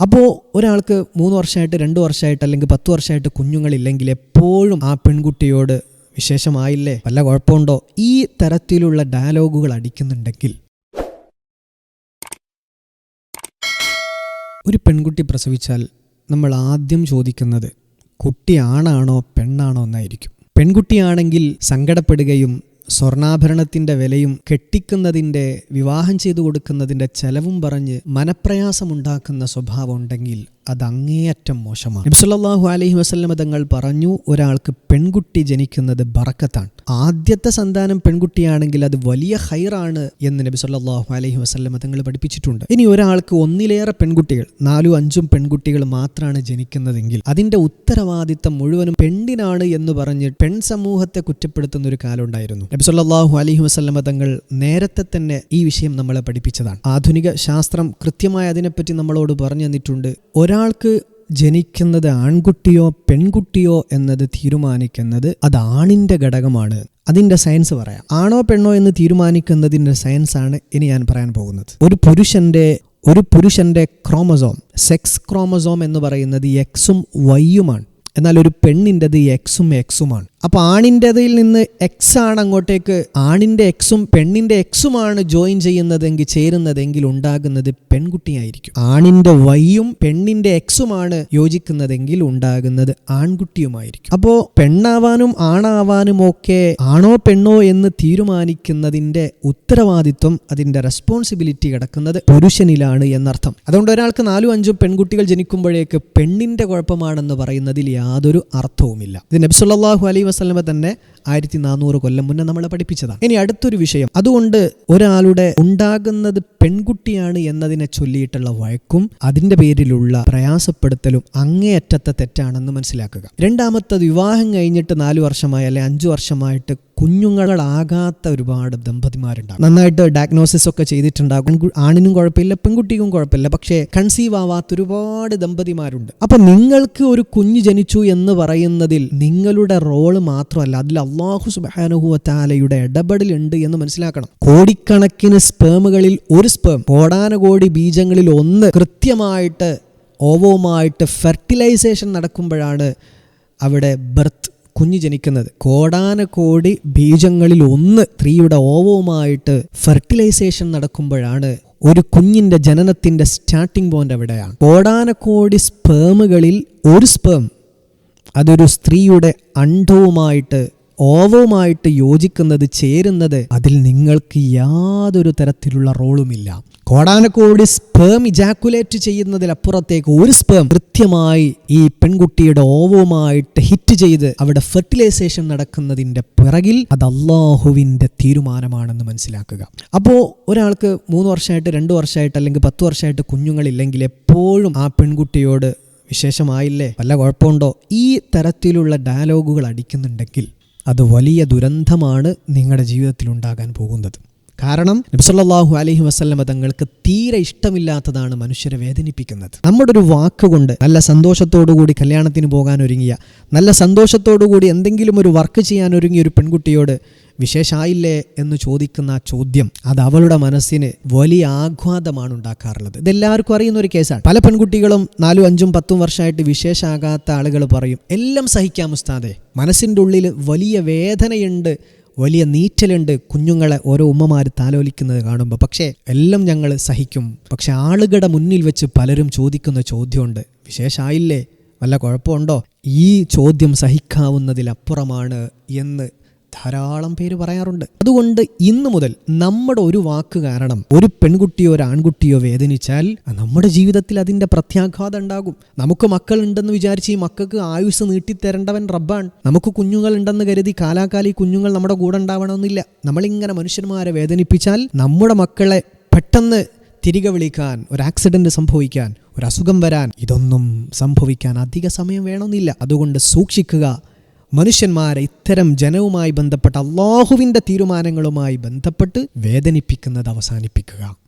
അപ്പോൾ ഒരാൾക്ക് മൂന്ന് വർഷമായിട്ട് രണ്ട് വർഷമായിട്ട് അല്ലെങ്കിൽ പത്ത് വർഷമായിട്ട് കുഞ്ഞുങ്ങളില്ലെങ്കിൽ എപ്പോഴും ആ പെൺകുട്ടിയോട് വിശേഷമായില്ലേ? വല്ല കുഴപ്പമുണ്ടോ? ഈ തരത്തിലുള്ള ഡയലോഗുകൾ അടിക്കുന്നുണ്ടെങ്കിൽ ഒരു പെൺകുട്ടി പ്രസവിച്ചാൽ നമ്മൾ ആദ്യം ചോദിക്കുന്നത് കുട്ടി ആണാണോ പെണ്ണാണോ എന്നായിരിക്കും. പെൺകുട്ടിയാണെങ്കിൽ സങ്കടപ്പെടുകയും സ്വർണാഭരണത്തിന്റെ വിലയും കെട്ടിക്കുന്നതിന്റെ വിവാഹം ചെയ്തു കൊടുക്കുന്നതിന്റെ ചെലവും പറഞ്ഞ് മനപ്രയാസമുണ്ടാക്കുന്ന സ്വഭാവം ഉണ്ടെങ്കിൽ അത് അങ്ങേയറ്റം മോശമാണ് നബ്സുല്ലാഹു അലഹി വസല്ലമ തങ്ങൾ പറഞ്ഞു ഒരാൾക്ക് പെൺകുട്ടി ജനിക്കുന്നത് ബറക്കത്താണ്. ആദ്യത്തെ സന്താനം പെൺകുട്ടിയാണെങ്കിൽ അത് വലിയ ഹൈറാണ് എന്ന് നബി സല്ലല്ലാഹു അലൈഹി വസല്ലമ തങ്ങൾ പഠിപ്പിച്ചിട്ടുണ്ട്. ഇനി ഒരാൾക്ക് ഒന്നിലേറെ പെൺകുട്ടികൾ നാലും അഞ്ചും പെൺകുട്ടികൾ മാത്രമാണ് ജനിക്കുന്നതെങ്കിൽ അതിന്റെ ഉത്തരവാദിത്തം മുഴുവനും പെണ്ണിനാണ് എന്ന് പറഞ്ഞ് പെൺ സമൂഹത്തെ കുറ്റപ്പെടുത്തുന്ന ഒരു കാലം ഉണ്ടായിരുന്നു. നബി സല്ലല്ലാഹു അലൈഹി വസല്ലമ തങ്ങൾ നേരത്തെ തന്നെ ഈ വിഷയം നമ്മളെ പഠിപ്പിച്ചതാണ്. ആധുനിക ശാസ്ത്രം കൃത്യമായി അതിനെപ്പറ്റി നമ്മളോട് പറഞ്ഞു തന്നിട്ടുണ്ട്. ഒരാൾക്ക് ജനിക്കുന്നത് ആൺകുട്ടിയോ പെൺകുട്ടിയോ എന്നത് തീരുമാനിക്കുന്നത് അത് ആണിന്റെ ഘടകമാണ്. അതിന്റെ സയൻസ് പറയാം. ആണോ പെണ്ണോ എന്ന് തീരുമാനിക്കുന്നതിന്റെ സയൻസാണ് ഇനി ഞാൻ പറയാൻ പോകുന്നത്. ഒരു പുരുഷന്റെ ഒരു പുരുഷന്റെ ക്രോമസോം സെക്സ് ക്രോമസോം എന്ന് പറയുന്നത് എക്സും വൈയുമാണ് എന്നാൽ ഒരു പെണ്ണിന്റെത് എക്സും എക്സുമാണ് അപ്പൊ ആണിന്റെതിൽ നിന്ന് എക്സ് ആണ് അങ്ങോട്ടേക്ക് ആണിന്റെ എക്സും പെണ്ണിന്റെ എക്സുമാണ് ജോയിൻ ചെയ്യുന്നതെങ്കിൽ ചേരുന്നതെങ്കിൽ ഉണ്ടാകുന്നത് പെൺകുട്ടിയായിരിക്കും. ആണിന്റെ വൈയും പെണ്ണിന്റെ എക്സുമാണ് യോജിക്കുന്നതെങ്കിൽ ഉണ്ടാകുന്നത് ആൺകുട്ടിയുമായിരിക്കും. അപ്പോൾ പെണ്ണാവാനും ആണാവാനും ഒക്കെ ആണോ പെണ്ണോ എന്ന് തീരുമാനിക്കുന്നതിന്റെ ഉത്തരവാദിത്വം അതിന്റെ റെസ്പോൺസിബിലിറ്റി കിടക്കുന്നത് പുരുഷനിലാണ് എന്നർത്ഥം. അതുകൊണ്ട് ഒരാൾക്ക് നാലും അഞ്ചും പെൺകുട്ടികൾ ജനിക്കുമ്പോഴേക്ക് പെണ്ണിന്റെ കുഴപ്പമാണെന്ന് പറയുന്നതിൽ യാതൊരു അർത്ഥവുമില്ല. ഇത് നബ്സുല്ലാഹു അലൈ വസ്ലമ തന്നെ ആയിരത്തി നാനൂറ് കൊല്ലം മുന്നേ നമ്മളെ പഠിപ്പിച്ചതാണ്. ഇനി അടുത്തൊരു വിഷയം. അതുകൊണ്ട് ഒരാളുടെ ഉണ്ടാകുന്നത് പെൺകുട്ടിയാണ് എന്നതിനെ ചൊല്ലിയിട്ടുള്ള വഴക്കും അതിന്റെ പേരിലുള്ള പ്രയാസപ്പെടുത്തലും അങ്ങേയറ്റത്തെ തെറ്റാണെന്ന് മനസ്സിലാക്കുക. രണ്ടാമത്തത് വിവാഹം കഴിഞ്ഞിട്ട് നാലു വർഷമായി അല്ലെ അഞ്ചു വർഷമായിട്ട് കുഞ്ഞുങ്ങളാകാത്ത ഒരുപാട് ദമ്പതിമാരുണ്ടാകും. നന്നായിട്ട് ഡയഗ്നോസിസ് ഒക്കെ ചെയ്തിട്ടുണ്ടാകും. ആണിനും കുഴപ്പമില്ല പെൺകുട്ടിക്കും കുഴപ്പമില്ല. പക്ഷേ കൺസീവ് ആവാത്ത ഒരുപാട് ദമ്പതിമാരുണ്ട്. അപ്പൊ നിങ്ങൾക്ക് ഒരു കുഞ്ഞു ജനിച്ചു എന്ന് പറയുന്നതിൽ നിങ്ങളുടെ റോൾ മാത്രമല്ല അതിൽ അള്ളാഹു സുബാനുഹുവത്താലയുടെ ഇടപെടലുണ്ട് എന്ന് മനസ്സിലാക്കണം. കോടിക്കണക്കിന് സ്പേമുകളിൽ ഒരു സ്പേം കോടാനകോടി ബീജങ്ങളിൽ ഒന്ന് കൃത്യമായിട്ട് ഓവവുമായിട്ട് ഫെർട്ടിലൈസേഷൻ നടക്കുമ്പോഴാണ് അവിടെ ബർത്ത് കുഞ്ഞ് ജനിക്കുന്നത്. കോടാനകോടി ബീജങ്ങളിൽ ഒന്ന് സ്ത്രീയുടെ ഓവവുമായിട്ട് ഫെർട്ടിലൈസേഷൻ നടക്കുമ്പോഴാണ് ഒരു കുഞ്ഞിന്റെ ജനനത്തിന്റെ സ്റ്റാർട്ടിംഗ് പോയിന്റ് അവിടെയാണ് കോടാനകോടി സ്പേമുകളിൽ ഒരു സ്പേം അതൊരു സ്ത്രീയുടെ അണ്ഡവുമായിട്ട് ഓവവുമായിട്ട് യോജിക്കുന്നത് ചേരുന്നത് അതിൽ നിങ്ങൾക്ക് യാതൊരു തരത്തിലുള്ള റോളുമില്ല. കോടാനക്കോടി സ്പേം ഇജാക്കുലേറ്റ് ചെയ്യുന്നതിലപ്പുറത്തേക്ക് ഒരു സ്പേം കൃത്യമായി ഈ പെൺകുട്ടിയുടെ ഓവുമായിട്ട് ഹിറ്റ് ചെയ്ത് അവിടെ ഫെർട്ടിലൈസേഷൻ നടക്കുന്നതിന്റെ പിറകിൽ അത് അള്ളാഹുവിന്റെ തീരുമാനമാണെന്ന് മനസ്സിലാക്കുക. അപ്പോൾ ഒരാൾക്ക് മൂന്ന് വർഷമായിട്ട് രണ്ട് വർഷമായിട്ട് അല്ലെങ്കിൽ പത്ത് വർഷമായിട്ട് കുഞ്ഞുങ്ങളില്ലെങ്കിൽ എപ്പോഴും ആ പെൺകുട്ടിയോട് വിശേഷമായില്ലേ? വല്ല കുഴപ്പമുണ്ടോ? ഈ തരത്തിലുള്ള ഡയലോഗുകൾ അടിക്കുന്നുണ്ടെങ്കിൽ അത് വലിയ ദുരന്തമാണ് നിങ്ങളുടെ ജീവിതത്തിൽ ഉണ്ടാകാൻ പോകുന്നത്. കാരണം നബ്സല്ലാഹു അലഹി വസ്ല്ലമ തങ്ങൾക്ക് തീരെ ഇഷ്ടമില്ലാത്തതാണ് മനുഷ്യരെ വേദനിപ്പിക്കുന്നത്. നമ്മുടെ ഒരു വാക്കുകൊണ്ട് നല്ല സന്തോഷത്തോടുകൂടി കല്യാണത്തിന് പോകാൻ ഒരുങ്ങിയ നല്ല സന്തോഷത്തോടുകൂടി എന്തെങ്കിലും ഒരു വർക്ക് ചെയ്യാൻ ഒരുങ്ങിയ ഒരു പെൺകുട്ടിയോട് വിശേഷായില്ലേ എന്ന് ചോദിക്കുന്ന ചോദ്യം അത് അവളുടെ മനസ്സിന് വലിയ ആഘാതമാണ് ഉണ്ടാക്കാറുള്ളത്. ഇതെല്ലാവർക്കും അറിയുന്ന ഒരു കേസാണ്. പല പെൺകുട്ടികളും നാലും അഞ്ചും പത്തും വർഷമായിട്ട് വിശേഷാകാത്ത ആളുകൾ പറയും എല്ലാം സഹിക്കാം ഉസ്താദെ. മനസ്സിന്റെ ഉള്ളിൽ വലിയ വേദനയുണ്ട് വലിയ നീറ്റലുണ്ട് കുഞ്ഞുങ്ങളെ ഓരോ ഉമ്മമാർ താലോലിക്കുന്നത് കാണുമ്പോൾ പക്ഷേ എല്ലാം ഞങ്ങൾ സഹിക്കും. പക്ഷെ ആളുകളുടെ മുന്നിൽ വെച്ച് പലരും ചോദിക്കുന്ന ചോദ്യമുണ്ട്. വിശേഷമായില്ലേ വല്ല കുഴപ്പമുണ്ടോ? ഈ ചോദ്യം സഹിക്കാവുന്നതിലപ്പുറമാണ് എന്ന് ധാരാളം പേര് പറയാറുണ്ട്. അതുകൊണ്ട് ഇന്നു മുതൽ നമ്മുടെ ഒരു വാക്ക് കാരണം ഒരു പെൺകുട്ടിയോ ഒരു ആൺകുട്ടിയോ വേദനിച്ചാൽ നമ്മുടെ ജീവിതത്തിൽ അതിന്റെ പ്രത്യാഘാതം ഉണ്ടാകും. നമുക്ക് മക്കൾ ഉണ്ടെന്ന് വിചാരിച്ച് ഈ മക്കൾക്ക് ആയുസ് നീട്ടിത്തരേണ്ടവൻ റബ്ബാണ്. നമുക്ക് കുഞ്ഞുങ്ങൾ ഉണ്ടെന്ന് കരുതി കാലാകാലി കുഞ്ഞുങ്ങൾ നമ്മുടെ കൂടെ ഉണ്ടാവണമെന്നില്ല. നമ്മളിങ്ങനെ മനുഷ്യന്മാരെ വേദനിപ്പിച്ചാൽ നമ്മുടെ മക്കളെ പെട്ടെന്ന് തിരികെ വിളിക്കാൻ ഒരു ആക്സിഡന്റ് സംഭവിക്കാൻ ഒരു അസുഖം വരാൻ ഇതൊന്നും സംഭവിക്കാൻ അധിക സമയം വേണമെന്നില്ല. അതുകൊണ്ട് സൂക്ഷിക്കുക മനുഷ്യന്മാരെ ഇത്തരം ജനവുമായി ബന്ധപ്പെട്ട അള്ളാഹുവിന്റെ തീരുമാനങ്ങളുമായി ബന്ധപ്പെട്ട് വേദനിപ്പിക്കുന്നത് അവസാനിപ്പിക്കുക.